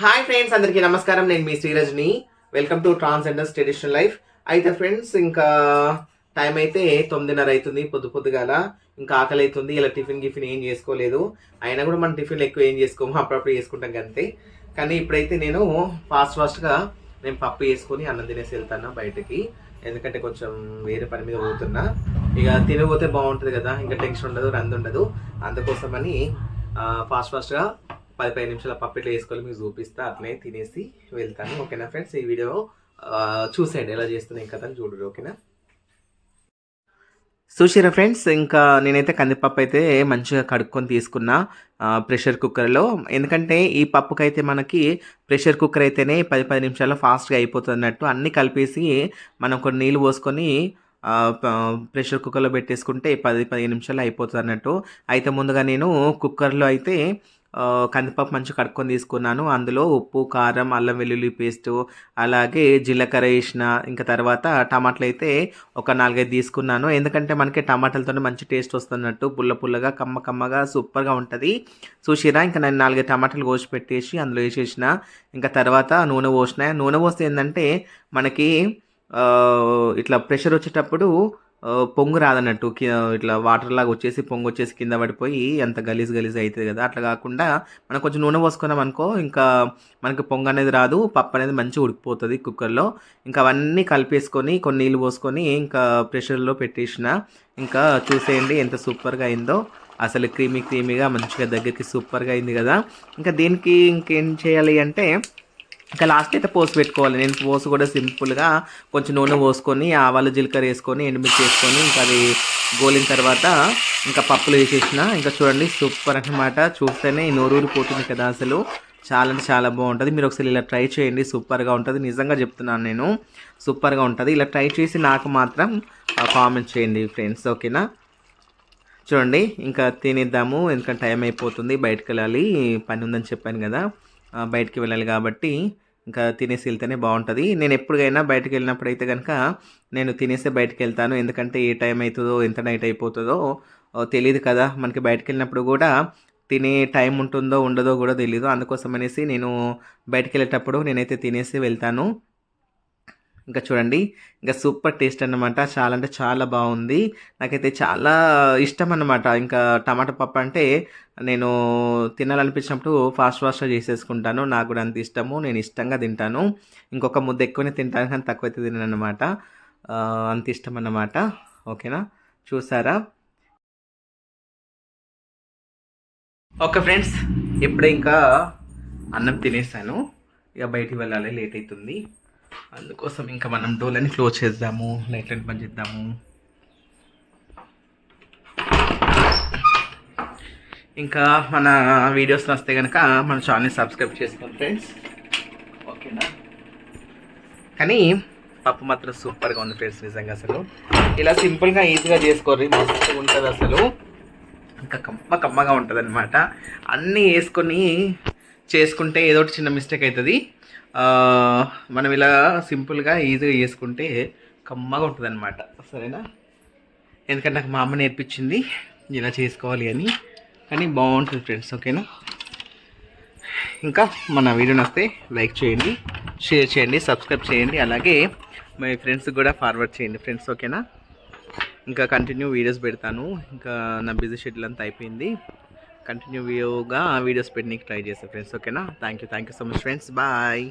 Hi friends అందరికీ నమస్కారం. నేను మీ Srirajni. Welcome to transgenders traditional life అయితే ఫ్రెండ్స్ ఇంకా టైం అయితే తొమ్మిదిన్నర అవుతుంది పొద్దు పొద్దుగాల. ఇంకా ఆకలి అవుతుంది ఇలా టిఫిన్ గిఫిన్ ఏం చేసుకోలేదు. అయినా కూడా మనం టిఫిన్ ఎక్కువ ఏం చేసుకోము అప్పుడప్పుడు చేసుకుంటాం అంతే కానీ ఇప్పుడైతే నేను ఫాస్ట్ ఫాస్ట్గా నేను పప్పు వేసుకొని అన్నం తినేసి వెళ్తాను బయటకి. ఎందుకంటే కొంచెం వేరే పని మీద పోతున్నా. ఇక తినబోతే బాగుంటుంది కదా ఇంకా టెన్షన్ ఉండదు రంది ఉండదు. అందుకోసమని ఫాస్ట్ ఫాస్ట్గా పది పది నిమిషాల పప్పెట్లు వేసుకొని మీకు చూపిస్తా అట్లనే తినేసి వెళ్తాను. ఓకేనా ఫ్రెండ్స్? ఈ వీడియో చూసేయండి. ఎలా చేస్తున్నాయి కదా అని చూడండి ఓకేనా? చూసారా ఫ్రెండ్స్? ఇంకా నేనైతే కందిపప్పు అయితే మంచిగా కడుక్కొని తీసుకున్నా ప్రెషర్ కుక్కర్లో. ఎందుకంటే ఈ పప్పుకైతే మనకి ప్రెషర్ కుక్కర్ అయితేనే పది పది నిమిషాల్లో ఫాస్ట్గా అయిపోతుంది అన్నట్టు అన్నీ కలిపేసి మనం కొన్ని నీళ్ళు పోసుకొని ప్రెషర్ కుక్కర్లో పెట్టేసుకుంటే పది పదిహేను నిమిషాలు అయిపోతుంది అన్నట్టు అయితే ముందుగా నేను కుక్కర్లో అయితే కందిపప్పు మంచిగా కడుక్కొని తీసుకున్నాను. అందులో ఉప్పు కారం అల్లం వెల్లుల్లి పేస్టు అలాగే జీలకర్ర వేసిన ఇంకా తర్వాత టమాటాలు అయితే ఒక నాలుగైదు తీసుకున్నాను. ఎందుకంటే మనకి టమాటాలతో మంచి టేస్ట్ వస్తున్నట్టు పుల్ల పుల్లగా కమ్మ కమ్మగా సూపర్గా ఉంటుంది. చూసిరా ఇంకా నేను నాలుగైదు టమాటాలు కోసి పెట్టేసి అందులో వేసేసిన. ఇంకా తర్వాత నూనె పోసిన. నూనె పోస్తే ఏంటంటే మనకి ఇట్లా ప్రెషర్ వచ్చేటప్పుడు పొంగు రాదన్నట్టు ఇట్లా వాటర్ లాగా వచ్చేసి పొంగు వచ్చేసి కింద పడిపోయి అంత గలీజ్ గలీజ్ అవుతుంది కదా. అట్లా కాకుండా మనం కొంచెం నూనె పోసుకున్నాం అనుకో ఇంకా మనకి పొంగు అనేది రాదు పప్పు అనేది మంచిగా ఉడికిపోతుంది కుక్కర్లో. ఇంకా అవన్నీ కలిపేసుకొని కొన్ని నీళ్ళు పోసుకొని ఇంకా ప్రెషర్లో పెట్టేసిన ఇంకా చూసేయండి ఎంత సూపర్గా అయిందో. అసలు క్రీమీ క్రీమీగా మంచిగా దగ్గరికి సూపర్గా అయింది కదా. ఇంకా దీనికి ఇంకేం చేయాలి అంటే ఇంకా లాస్ట్ అయితే పోసి పెట్టుకోవాలి. నేను పోసు కూడా సింపుల్గా కొంచెం నూనె పోసుకొని ఆవాలు జీలకర్ర వేసుకొని ఎండుమిర్చి వేసుకొని ఇంకా అది గోలిన తర్వాత ఇంకా పప్పులు వేసేసిన. ఇంకా చూడండి సూపర్ అన్నమాట. చూస్తేనే నోరూరు పోతుంది కదా అసలు. చాలా అంటే చాలా బాగుంటుంది. మీరు ఒకసారి ఇలా ట్రై చేయండి. సూపర్గా ఉంటుంది. నిజంగా చెప్తున్నాను నేను. సూపర్గా ఉంటుంది. ఇలా ట్రై చేసి నాకు మాత్రం కామెంట్ చేయండి ఫ్రెండ్స్ ఓకేనా చూడండి ఇంకా తినేద్దాము. ఎందుకంటే టైం అయిపోతుంది. బయటకు వెళ్ళాలి. పని ఉందని చెప్పాను కదా. బయటికి వెళ్ళాలి కాబట్టి ఇంకా తినేసి వెళ్తేనే బాగుంటుంది. నేను ఎప్పుడైనా బయటకు వెళ్ళినప్పుడు అయితే కనుక నేను తినేసే బయటకు వెళ్తాను. ఎందుకంటే ఏ టైం అవుతుందో ఎంత నైట్ అయిపోతుందో తెలియదు కదా. మనకి బయటకు వెళ్ళినప్పుడు కూడా తినే టైం ఉంటుందో ఉండదో కూడా తెలియదు అందుకోసం అనేసి నేను బయటకు వెళ్ళేటప్పుడు నేనైతే తినేసి వెళ్తాను. ఇంకా చూడండి ఇంకా సూపర్ టేస్ట్ అన్నమాట. చాలా అంటే చాలా బాగుంది. నాకైతే చాలా ఇష్టం అన్నమాట. ఇంకా టమాటా పప్పు అంటే నేను తినాలనిపించినప్పుడు ఫాస్ట్ ఫాస్ట్గా చేసేసుకుంటాను. నాకు కూడా అంత ఇష్టము. నేను ఇష్టంగా తింటాను. ఇంకొక ముద్ద ఎక్కువనే తింటాను కానీ తక్కువైతే తినను అనమాట అంత ఇష్టం అన్నమాట. ఓకేనా? చూసారా? ఓకే ఫ్రెండ్స్ ఇప్పుడే ఇంకా అన్నం తినేసాను. ఇక బయటికి వెళ్ళాలి లేట్ అవుతుంది. అందుకోసం ఇంకా మనం డోర్లని క్లోజ్ చేద్దాము లైట్లను బంద్ చేద్దాము. ఇంకా మన వీడియోస్ వస్తే కనుక మన ఛానల్ని సబ్స్క్రైబ్ చేసుకోండి ఫ్రెండ్స్. ఓకేనా? కానీ పప్పు మాత్రం సూపర్గా ఉంది ఫ్రెండ్స్ నిజంగా అసలు. ఇలా సింపుల్గా ఈజీగా చేసుకోర్రి మస్తు ఉంటుంది అసలు. ఇంకా కమ్మ కమ్మగా ఉంటుంది అనమాట అన్నీ వేసుకొని చేసుకుంటే ఏదో ఒకటి చిన్న మిస్టేక్ అవుతుంది మనం ఇలా సింపుల్గా ఈజీగా చేసుకుంటే కమ్మగా ఉంటుంది అనమాట సరేనా? ఎందుకంటే నాకు మా అమ్మ నేర్పించింది ఇలా చేసుకోవాలి అని. కానీ బాగుంటుంది ఫ్రెండ్స్ ఓకేనా ఇంకా మన వీడియో నస్తే లైక్ చేయండి షేర్ చేయండి సబ్స్క్రైబ్ చేయండి. అలాగే మీ ఫ్రెండ్స్కి కూడా ఫార్వర్డ్ చేయండి ఫ్రెండ్స్ ఓకేనా ఇంకా కంటిన్యూ వీడియోస్ పెడతాను. ఇంకా నా బిజీ షెడ్యూల్ అంతా అయిపోయింది. కంటిన్యూ వ్యూగా వీడియోస్ పెట్టడానికి ట్రై చేస్తాను ఫ్రెండ్స్ ఓకేనా thank you thank you so much friends bye